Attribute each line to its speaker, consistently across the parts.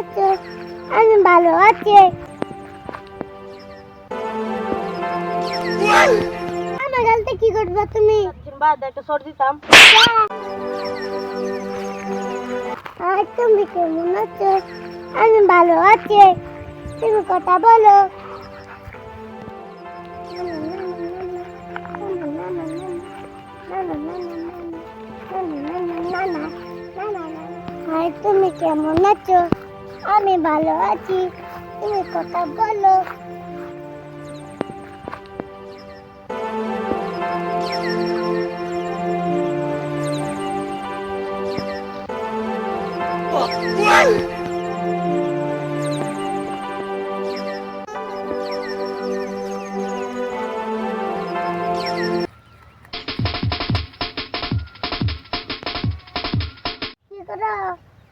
Speaker 1: আছো। আমি ভালো আছি। আমার গালতে কি করবে তুমি?
Speaker 2: বাদ একটা সর দিতাম।
Speaker 1: আর তুমি কেমন আছো? আমি ভালো আছি। তুমি কথা বলো। আর তুমি কেমন আছো? আমি ভালো আছি। তুমি কথা বলো।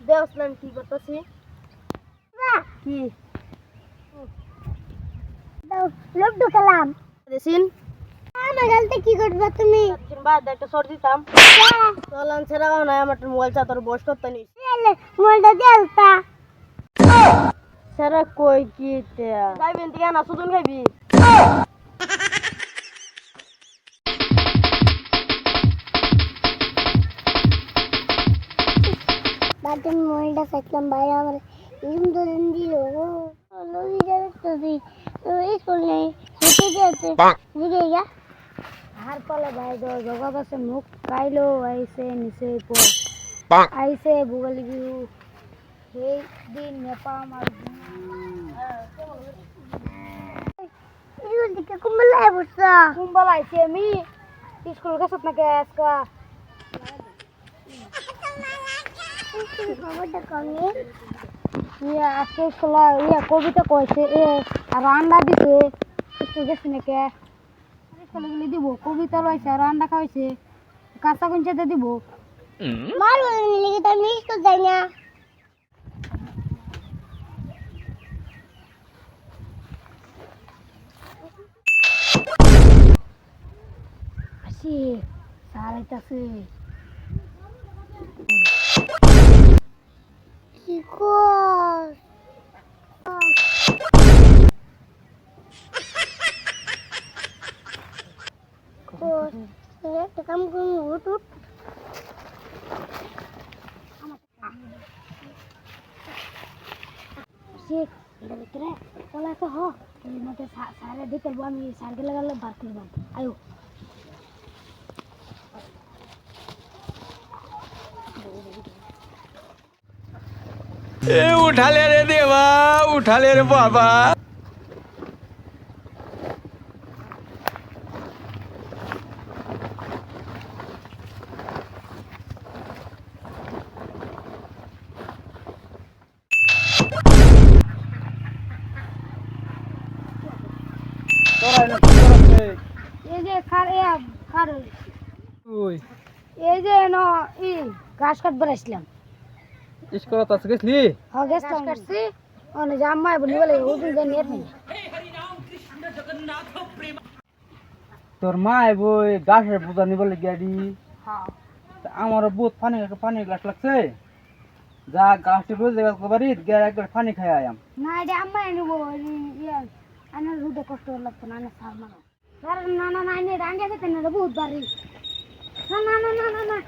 Speaker 2: দেওসলাম কি করতেছি? কি?
Speaker 1: দাও লুডু খেলাম
Speaker 2: দেখিন।
Speaker 1: আমার গালতে কি করবে তুমি?
Speaker 2: বাদ একটা সর দিতাম। চলান ছেড়া নাই আমার মোবাইল চা তোর বস করতে
Speaker 1: দেলতা
Speaker 2: সেরা কই কি না খাইবি।
Speaker 1: বাদে ভাই আমার 이 정도는 뒤로 너희 잘했더니
Speaker 2: 너희 손에 होते जाते गिरेगा हार पाला भाई दो जगह बस मुख काइलो ऐसे नीचे पो ऐसे
Speaker 1: भूगल गियो ये दिन
Speaker 2: नेपाल मार ये दिखे कुंबल है बुस्सा
Speaker 1: कुंबल ऐसे मी स्कूल का सपना क्या है इसका बाबा डकांगे
Speaker 2: ইয়া আজকে স্কুল ইয়া কবিতা কইছে এ আর আন্ডা দিছে স্কুল গেছে নাকি? স্কুলে গেলে দিব কবিতা লইছে আর আন্ডা খাইছে কাঁচা কুঞ্চাতে দিব।
Speaker 1: মার বলেন লিখে তো আমি স্কুল যাই না।
Speaker 2: আসি স্যার আইতাছে।
Speaker 1: কি কর? একটা কাম করুন উঠ উঠ।
Speaker 2: শেখ তো হ। এর মধ্যে সারে দিতে আমি সারকে লাগালে বার করব আয়ো।
Speaker 3: এ উঠালে রে দেবা উঠালে রে বাবা।
Speaker 2: এই যে খার এ খার
Speaker 3: ওই
Speaker 2: এই যে ন ই ঘাস কাটবার আসলাম।
Speaker 3: স্কুল তো গেছলি?
Speaker 2: হ্যাঁ গ্যাস কাটছি অনে জামাই বলি বলে ওদিন জানি এর নেই
Speaker 3: তোর মা বই গাছের পূজা নিবলে গাড়ি
Speaker 2: হ্যাঁ।
Speaker 3: আমার বহুত পানি পানি গ্লাস লাগছে। যা গাছটি বুঝে গেল বাড়ি গিয়ে একবার পানি খাই আয়াম।
Speaker 2: না এটা নিব আনার রুটে কষ্ট লাগতো না না সার কারণ না না না এনে রাঙ্গে যেতে না বহুত বাড়ি। না না না না না।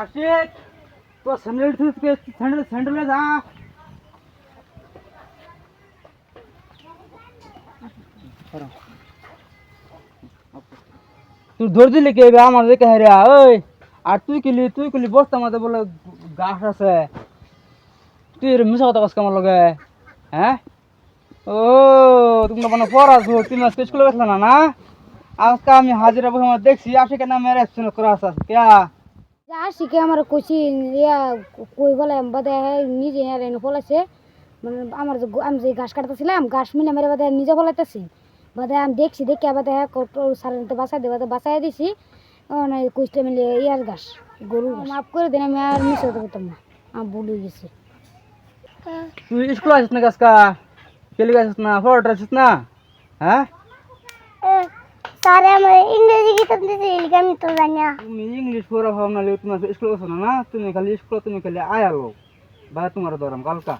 Speaker 3: আশিক তো স্যান্ডেল স্যান্ডেল স্যান্ডেলে যা। তুই ধরে দিলি আমার দেখে হেরে, ওই। আর তুই কিলি তুই কিলি বস্তা মাঝে বলে গাছ আছে। তুই মিশা কথা কস আমার লগে? হ্যাঁ? ও তুমি মানে পড়াছো তুমি স্কুলে গেছিল না না? আজকে আমি হাজিরা বসে আমার দেখছি আশিকের নামে রেস্টুরেন্ট করা আছে কেয়া
Speaker 2: যা শিখে আমার কইছি ইয়া কই বলে বাদে নিজে আর এনে ফলাইছে। মানে আমার যে আমি যে ঘাস কাটতেছিলাম ঘাস মিলে মেরে বাদে নিজে ফলাইতেছি। বাদে আমি দেখছি দেখি বাদে কত সারেন্তে বাসাই দিয়ে বাদে বাসাই দিছি। মানে কুচটা মিলে ইয়ার ঘাস গরু মাফ করে দিন আমি আর মিশে পারতাম না। আমি ভুল গেছি।
Speaker 3: তুই স্কুল আসিস না আজকা? খেলি আসিস না ফটো আসিস না? হ্যাঁ?
Speaker 1: স্যারে আমার ইংরেজি কিতাব দিতে এলিকে আমি তো জানি না
Speaker 3: তুমি ইংলিশ পড়া ভাবনা লিও তোমার স্কুল আসো না না? তুমি খালি স্কুল তুমি খালি আয়ালো বা তোমার ধরম, কালকা।